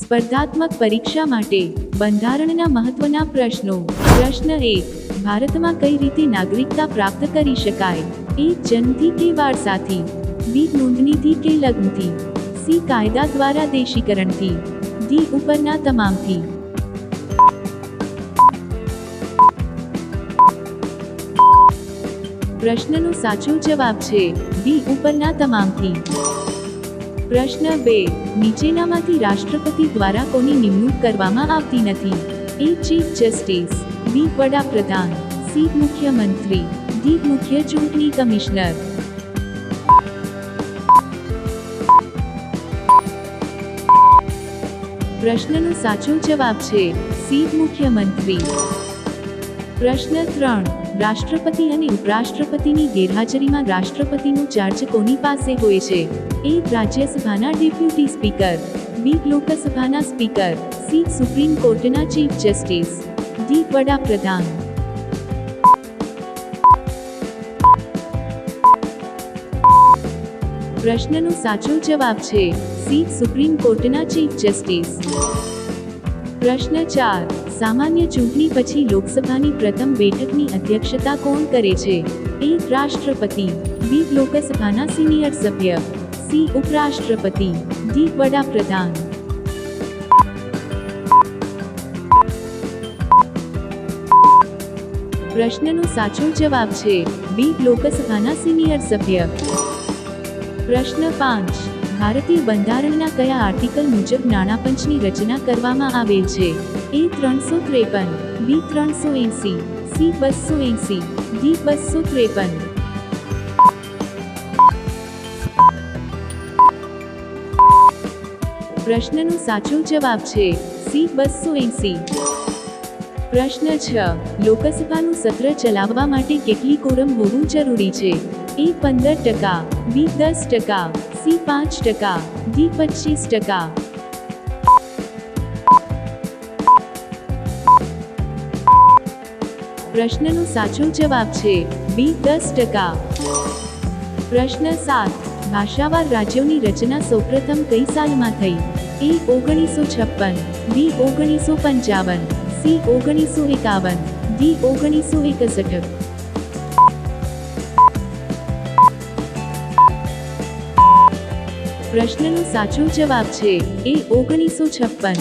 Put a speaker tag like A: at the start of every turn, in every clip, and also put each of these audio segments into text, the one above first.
A: સ્પર્ધાત્મક પરીક્ષા માટે બંધારણના મહત્વના પ્રશ્નો. પ્રશ્ન એક, ભારતમાં કઈ રીતે નાગરિકતા પ્રાપ્ત કરી શકાય? એ જન્મથી કે વારસાથી? બી નોંધણીથી કે લગ્નથી? સી, કાયદા દ્વારા દેશીકરણથી? ડી, ઉપરના તમામથી? પ્રશ્નનો સાચો જવાબ છે ડી ઉપરના તમામથી. પ્રશ્ન બે. નીચેનામાંથી રાષ્ટ્રપતિ દ્વારા કોની નિમણૂક કરવામાં આવતી નથી? A chief justice. બી. વડાપ્રધાન. સી. મુખ્યમંત્રી. ડી. મુખ્ય ચૂંટણી કમિશનર. પ્રશ્નનો સાચો જવાબ છે સી. મુખ્યમંત્રી. પ્રશ્ન ત્રણ. રાષ્ટ્રપતિ અને ઉપરાષ્ટ્રપતિની ગેરહાજરીમાં રાષ્ટ્રપતિનો ચાર્જ કોની પાસે હોય છે? એ રાજ્યસભાના ડેપ્યુટી સ્પીકર, બી લોકસભાના સ્પીકર, સી સુપ્રીમ કોર્ટના ચીફ જસ્ટિસ, ડી વડાપ્રધાન. પ્રશ્નનો સાચો જવાબ છે, સી સુપ્રીમ કોર્ટના ચીફ જસ્ટિસ. પ્રશ્ન ચાર. સામાન્ય ચૂંટણી પછી લોકસભાની પ્રથમ બેઠકની અધ્યક્ષતા કોણ કરે છે? એ રાષ્ટ્રપતિ, બી લોકસભાના સિનિયર સભ્ય, સી ઉપરાષ્ટ્રપતિ, ડી વડાપ્રધાન. પ્રશ્નનો સાચો જવાબ છે, બી લોકસભાના સિનિયર સભ્ય. પ્રશ્ન પાંચ. ભારતીય બંધારણના કયા આર્ટિકલ મુજબ નાણાં પંચની રચના કરવામાં આવેલ છે? એ ત્રણસો ત્રેપન, બી ત્રણસો એંસી, સી બસો એંસી, ડી બસો ત્રેપન. પ્રશ્નનો સાચો જવાબ છે સી બસો એંસી. પ્રશ્ન છ, લોકસભાનું સત્ર ચલાવવા માટે કેટલી કોરમ હોવું જરૂરી છે? એ પંદર ટકા, બી દસ ટકા સી પાંચ ટકા ડી પચીસ ટકા પ્રશ્નનો સાચો જવાબ છે બી દસ ટકા પ્રશ્ન સાત ભાષાવાર રાજ્યોની રચના સૌપ્રથમ કઈ સાલમાં થઈ એ ઓગણીસો છપ્પન બી ઓગણીસો પંચાવન સી ઓગણીસો એકાવન ડી ઓગણીસો એકસઠ પ્રશ્નનો સાચો જવાબ છે એ ઓગણીસો છપ્પન.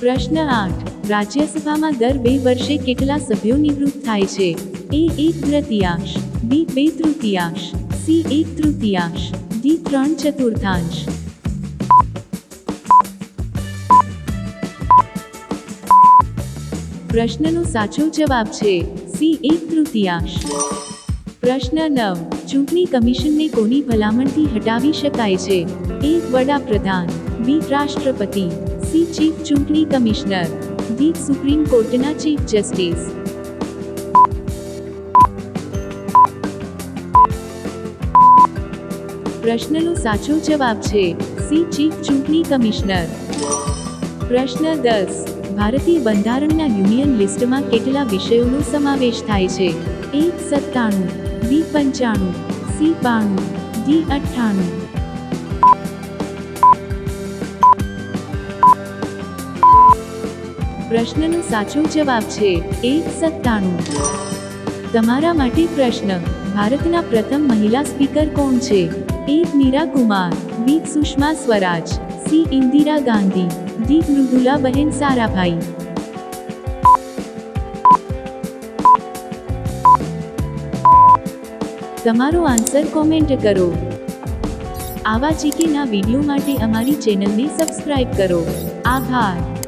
A: પ્રશ્ન આઠ. રાજ્યસભામાં દર બે વર્ષે કેટલા સભ્યો નિવૃત્ત થાય છે? એ એક તૃતીયાંશ. બી બે તૃતીયાંશ. સી એક તૃતીયાંશ. ડી ત્રણ ચતુર્થાંશ. પ્રશ્નનો સાચો જવાબ છે સી એક તૃતીયાંશ. પ્રશ્ન નવ. ચૂંટણી કમિશનને કોની ભલામણથી હટાવી શકાય છે? એ વડાપ્રધાન, બી રાષ્ટ્રપતિ, સી ચીફ ચૂંટણી કમિશનર, ડી સુપ્રીમ કોર્ટના ચીફ જસ્ટિસ. પ્રશ્નનો સાચો જવાબ છે, સી ચીફ ચૂંટણી કમિશનર. પ્રશ્ન દસ. ભારતીય બંધારણના યુનિયન લિસ્ટમાં કેટલા વિષયોનો સમાવેશ થાય છે? એક, સત્તાણું. બી પંચાણું, સી બાણું, ડી અઠ્ઠાણું. પ્રશ્નનો સાચો જવાબ છે એ સત્તાણું. તમારા માટે પ્રશ્ન, ભારતના પ્રથમ મહિલા સ્પીકર કોણ છે? A Meira Kumar B Sushma Swaraj, C Indira Gandhi, D Mridula ben Sarabhai. તમારો આન્સર કોમેન્ટ કરો. આવા જીકેના વીડિયો માટે અમારી ચેનલને સબસ્ક્રાઇબ કરો. આભાર.